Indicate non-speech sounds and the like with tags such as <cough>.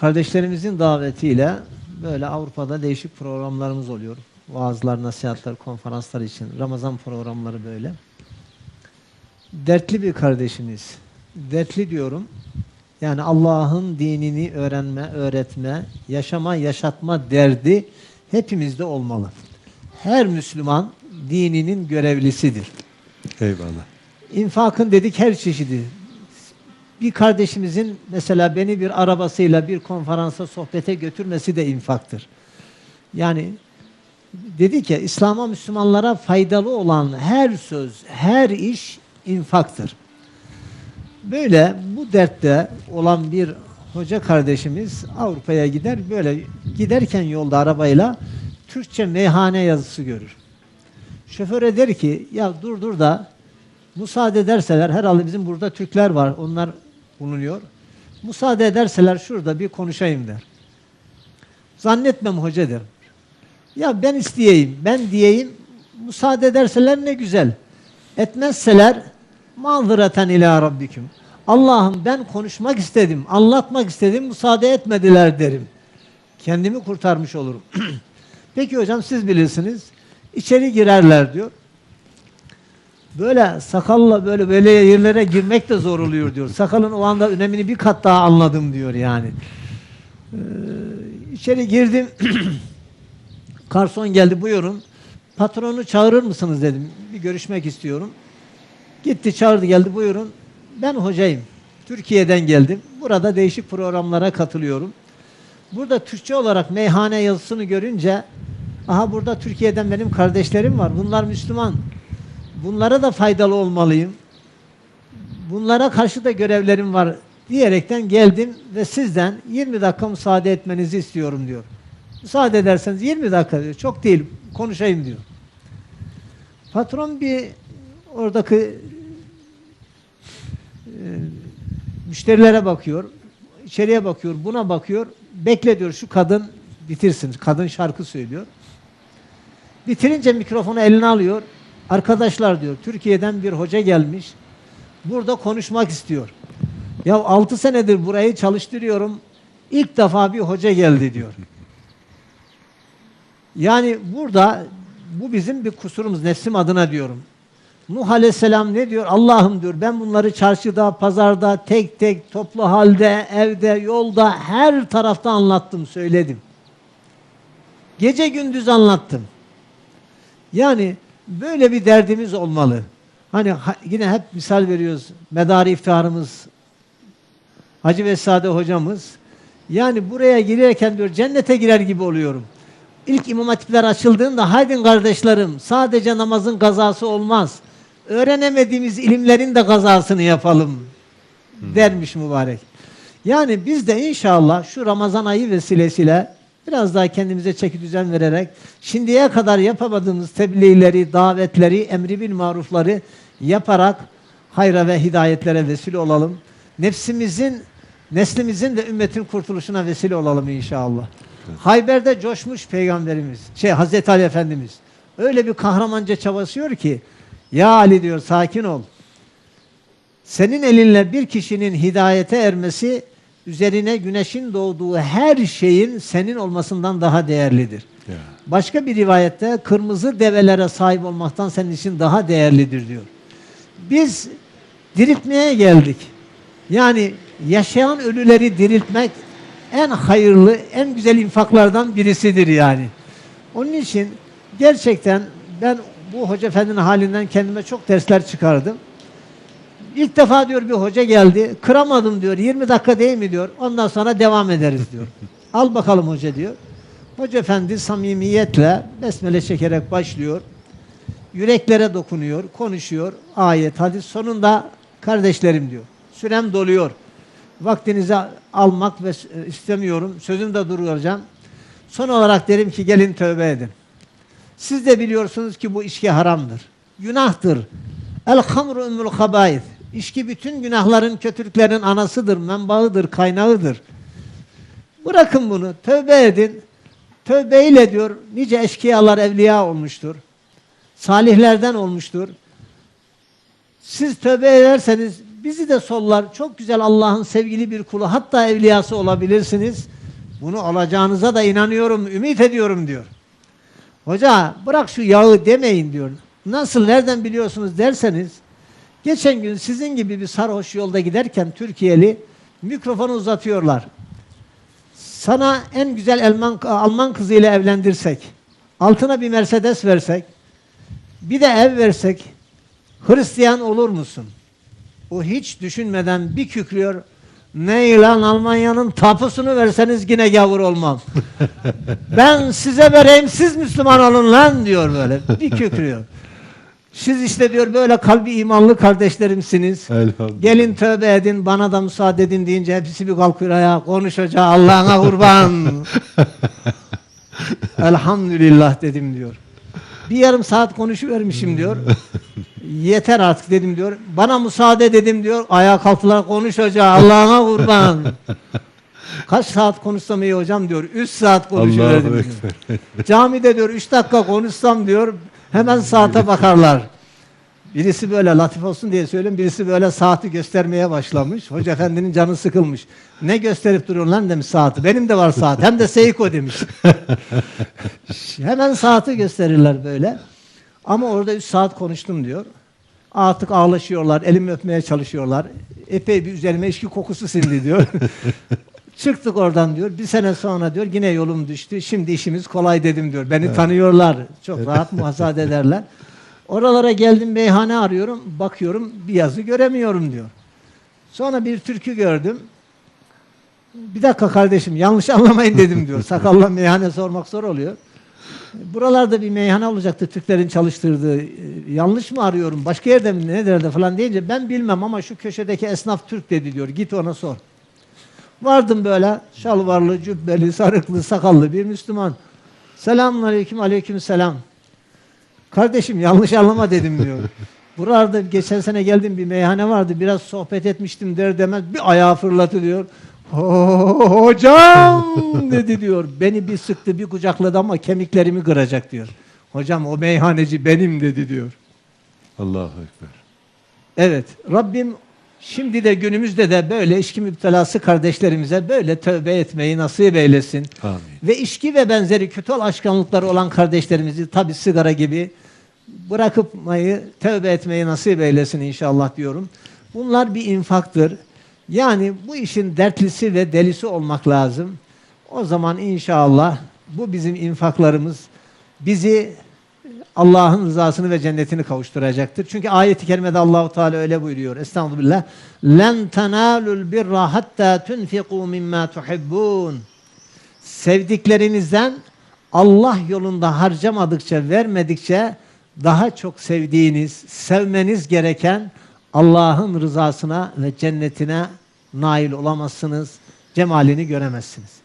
Kardeşlerimizin davetiyle böyle Avrupa'da değişik programlarımız oluyor. Vaazlar, nasihatler, konferanslar için. Ramazan programları böyle. Dertli bir kardeşimiz. Dertli diyorum. Yani Allah'ın dinini öğrenme, öğretme, yaşama, yaşatma derdi hepimizde olmalı. Her Müslüman dininin görevlisidir. Eyvallah. İnfakın dedik her çeşidi. Bir kardeşimizin mesela beni bir arabasıyla bir konferansa sohbete götürmesi de infaktır. Yani dedik ya İslam'a Müslümanlara faydalı olan her söz, her iş infaktır. Böyle bu dertte olan bir hoca kardeşimiz Avrupa'ya gider böyle giderken yolda arabayla Türkçe meyhane yazısı görür. Şoföre der ki ya dur dur da müsaade ederseler herhalde bizim burada Türkler var onlar bulunuyor. Müsaade ederseler şurada bir konuşayım der. Zannetmem hoca der. Ya ben isteyeyim, ben diyeyim, müsaade ederseler ne güzel. Etmezseler mağdıreten ila rabbiküm. Allah'ım ben konuşmak istedim, anlatmak istedim, müsaade etmediler derim. Kendimi kurtarmış olurum. <clears throat> Peki hocam siz bilirsiniz. İçeri girerler diyor. Böyle sakalla böyle böyle yerlere girmek de zor oluyor diyor. Sakalın o anda önemini bir kat daha anladım diyor yani. Ee, içeri girdim. <clears throat> Karson geldi buyurun. Patronu çağırır mısınız dedim. Bir görüşmek istiyorum. Gitti çağırdı geldi buyurun. Ben hocayım. Türkiye'den geldim. Burada değişik programlara katılıyorum. Burada Türkçe olarak meyhane yazısını görünce aha burada Türkiye'den benim kardeşlerim var. Bunlar Müslüman. Bunlara da faydalı olmalıyım. Bunlara karşı da görevlerim var diyerekten geldim ve sizden 20 dakika müsaade etmenizi istiyorum diyor. Müsaade ederseniz 20 dakika diyor. Çok değil konuşayım diyor. Patron bir oradaki e, müşterilere bakıyor. içeriye bakıyor. Buna bakıyor. Bekle diyor şu kadın bitirsin. Kadın şarkı söylüyor. Bitirince mikrofonu eline alıyor. Arkadaşlar diyor Türkiye'den bir hoca gelmiş. Burada konuşmak istiyor. Ya 6 senedir burayı çalıştırıyorum. İlk defa bir hoca geldi diyor. Yani burada bu bizim bir kusurumuz nefsim adına diyorum. Nuh Aleyhisselam ne diyor? Allah'ım diyor ben bunları çarşıda, pazarda, tek tek, toplu halde, evde, yolda her tarafta anlattım, söyledim. Gece gündüz anlattım. Yani böyle bir derdimiz olmalı. Hani ha- yine hep misal veriyoruz. Medar iftiharımız Hacı Vesade hocamız. Yani buraya girerken diyor cennete girer gibi oluyorum. İlk imam hatipler açıldığında haydin kardeşlerim sadece namazın kazası olmaz. Öğrenemediğimiz ilimlerin de kazasını yapalım dermiş mübarek. Yani biz de inşallah şu Ramazan ayı vesilesiyle biraz daha kendimize çeki düzen vererek şimdiye kadar yapamadığımız tebliğleri, davetleri, emri bil marufları yaparak hayra ve hidayetlere vesile olalım. Nefsimizin, neslimizin ve ümmetin kurtuluşuna vesile olalım inşallah. Hayber'de coşmuş peygamberimiz, şey Hazreti Ali Efendimiz. Öyle bir kahramanca çabasıyor ki ya Ali diyor sakin ol. Senin elinle bir kişinin hidayete ermesi üzerine güneşin doğduğu her şeyin senin olmasından daha değerlidir. Ya. Başka bir rivayette kırmızı develere sahip olmaktan senin için daha değerlidir diyor. Biz diriltmeye geldik. Yani yaşayan ölüleri diriltmek en hayırlı, en güzel infaklardan birisidir yani. Onun için gerçekten ben bu hoca efendinin halinden kendime çok dersler çıkardım. İlk defa diyor bir hoca geldi. Kıramadım diyor. 20 dakika değil mi diyor. Ondan sonra devam ederiz diyor. <laughs> Al bakalım hoca diyor. Hoca efendi samimiyetle besmele çekerek başlıyor. Yüreklere dokunuyor, konuşuyor. Ayet, hadis sonunda kardeşlerim diyor. Sürem doluyor. Vaktinizi almak ve e, istemiyorum. Sözümde duracağım. Son olarak derim ki gelin tövbe edin. Siz de biliyorsunuz ki bu içki haramdır. Günahtır. El hamru ümmül habaith. İçki bütün günahların, kötülüklerin anasıdır, menbaıdır, kaynağıdır. Bırakın bunu, tövbe edin. Tövbeyle diyor, nice eşkıyalar evliya olmuştur. Salihlerden olmuştur. Siz tövbe ederseniz Bizi de sollar. Çok güzel Allah'ın sevgili bir kulu. Hatta evliyası olabilirsiniz. Bunu olacağınıza da inanıyorum, ümit ediyorum diyor. Hoca bırak şu yağı demeyin diyor. Nasıl, nereden biliyorsunuz derseniz geçen gün sizin gibi bir sarhoş yolda giderken Türkiye'li mikrofonu uzatıyorlar. Sana en güzel Alman, Alman kızıyla evlendirsek, altına bir Mercedes versek, bir de ev versek, Hristiyan olur musun? O hiç düşünmeden bir kükrüyor. Ne lan Almanya'nın tapusunu verseniz yine gavur olmam. <laughs> ben size vereyim siz Müslüman olun lan diyor böyle. Bir kükrüyor. Siz işte diyor böyle kalbi imanlı kardeşlerimsiniz. Elhamdülillah. Gelin tövbe edin bana da müsaade edin deyince hepsi bir kalkıyor ayağa. Konuş hoca Allah'ına kurban. <laughs> Elhamdülillah dedim diyor. Bir yarım saat konuşuvermişim diyor. <laughs> Yeter artık dedim diyor. Bana müsaade dedim diyor. Ayağa kalktılar konuş hoca Allah'ına kurban. <laughs> Kaç saat konuşsam iyi hocam diyor. Üç saat konuşuverdim. Allahu diyor. Camide diyor üç dakika konuşsam diyor hemen saate bakarlar. Birisi böyle latif olsun diye söyleyeyim. Birisi böyle saati göstermeye başlamış. Hoca efendinin canı sıkılmış. Ne gösterip duruyorsun lan demiş saati. Benim de var saat. Hem de Seiko demiş. <laughs> hemen saati gösterirler böyle. Ama orada üç saat konuştum diyor. Artık ağlaşıyorlar. Elimi öpmeye çalışıyorlar. Epey bir üzerime içki kokusu sindi diyor. <laughs> Çıktık oradan diyor. Bir sene sonra diyor yine yolum düştü. Şimdi işimiz kolay dedim diyor. Beni tanıyorlar. Çok rahat muhasade ederler. Oralara geldim meyhane arıyorum. Bakıyorum bir yazı göremiyorum diyor. Sonra bir türkü gördüm. Bir dakika kardeşim yanlış anlamayın dedim diyor. Sakallı <laughs> meyhane sormak zor oluyor. Buralarda bir meyhane olacaktı Türklerin çalıştırdığı. Ee, Yanlış mı arıyorum? Başka yerde mi? Ne derdi falan deyince ben bilmem ama şu köşedeki esnaf Türk dedi diyor. Git ona sor. Vardım böyle şalvarlı, cübbeli, sarıklı, sakallı bir Müslüman. Selamun aleyküm, aleyküm selam. Kardeşim yanlış anlama dedim diyor. <laughs> Burada geçen sene geldim bir meyhane vardı. Biraz sohbet etmiştim der demez bir ayağı fırlatı diyor. "Ho- Hocam <laughs> dedi diyor. Beni bir sıktı bir kucakladı ama kemiklerimi kıracak diyor. Hocam o meyhaneci benim dedi diyor. Allahu Ekber. Evet Rabbim şimdi de günümüzde de böyle içki müptelası kardeşlerimize böyle tövbe etmeyi nasip eylesin. Amin. Ve içki ve benzeri kötü alışkanlıkları olan kardeşlerimizi tabi sigara gibi bırakıpmayı, tövbe etmeyi nasip eylesin inşallah diyorum. Bunlar bir infaktır. Yani bu işin dertlisi ve delisi olmak lazım. O zaman inşallah bu bizim infaklarımız bizi Allah'ın rızasını ve cennetini kavuşturacaktır. Çünkü ayet-i kerimede Allahu Teala öyle buyuruyor. Estağfurullah. Len tenalul birra hatta tunfiqu mimma tuhibbun. Sevdiklerinizden Allah yolunda harcamadıkça, vermedikçe daha çok sevdiğiniz, sevmeniz gereken Allah'ın rızasına ve cennetine nail olamazsınız. Cemalini göremezsiniz.